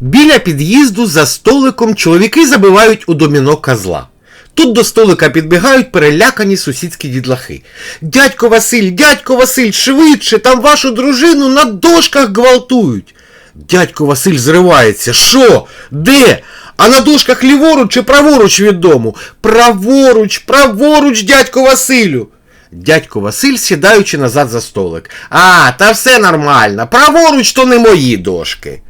Біля під'їзду за столиком чоловіки забивають у доміно козла. Тут до столика підбігають перелякані сусідські дідлахи. Дядько Василь, дядько Василь, швидше, там вашу дружину на дошках гвалтують. Дядько Василь зривається. Що? Де? А на дошках ліворуч чи праворуч від дому? Праворуч, праворуч, дядько Василю. Дядько Василь, сідаючи назад за столик. А, та все нормально. Праворуч то не мої дошки.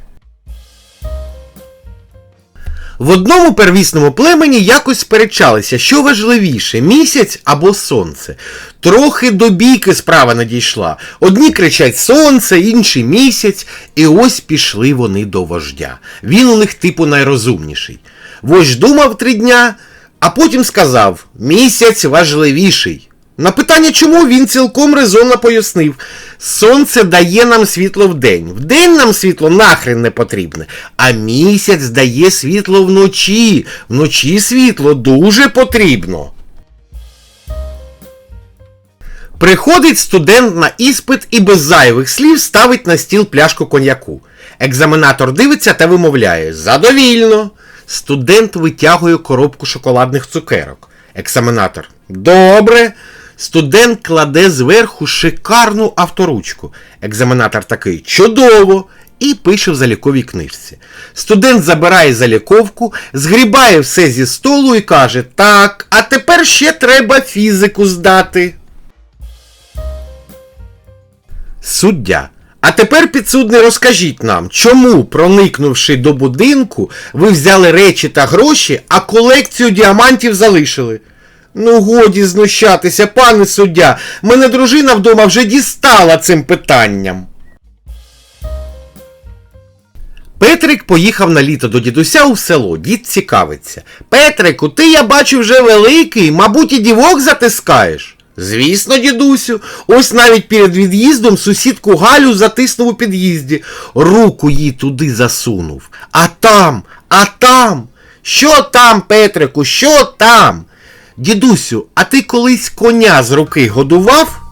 В одному первісному племені якось сперечалися, що важливіше, місяць або сонце. Трохи до бійки справа надійшла. Одні кричать сонце, інші місяць, і ось пішли вони до вождя. Він у них типу найрозумніший. Вождь думав три дня, а потім сказав: місяць важливіший. На питання, чому він цілком резонно пояснив. Сонце дає нам світло вдень. Вдень нам світло нахрен не потрібне. А місяць дає світло вночі. Вночі світло дуже потрібно. Приходить студент на іспит і без зайвих слів ставить на стіл пляшку коньяку. Екзаменатор дивиться та вимовляє Задовільно. Студент витягує коробку шоколадних цукерок. Екзаменатор. Добре. Студент кладе зверху шикарну авторучку. Екзаменатор такий чудово. І пише в заліковій книжці. Студент забирає заліковку, згрібає все зі столу і каже: Так, а тепер ще треба фізику здати. Суддя. А тепер, підсудний, розкажіть нам, чому, проникнувши до будинку, ви взяли речі та гроші, а колекцію діамантів залишили? Ну, годі знущатися, пане суддя, мене дружина вдома вже дістала цим питанням. Петрик поїхав на літо до дідуся у село. Дід цікавиться. Петрику, ти я бачу вже великий, мабуть, і дівок затискаєш. Звісно, дідусю, ось навіть перед від'їздом сусідку Галю затиснув у під'їзді, руку їй туди засунув. А там, а там. Що там, Петрику, що там? Дідусю, а ти колись коня з руки годував?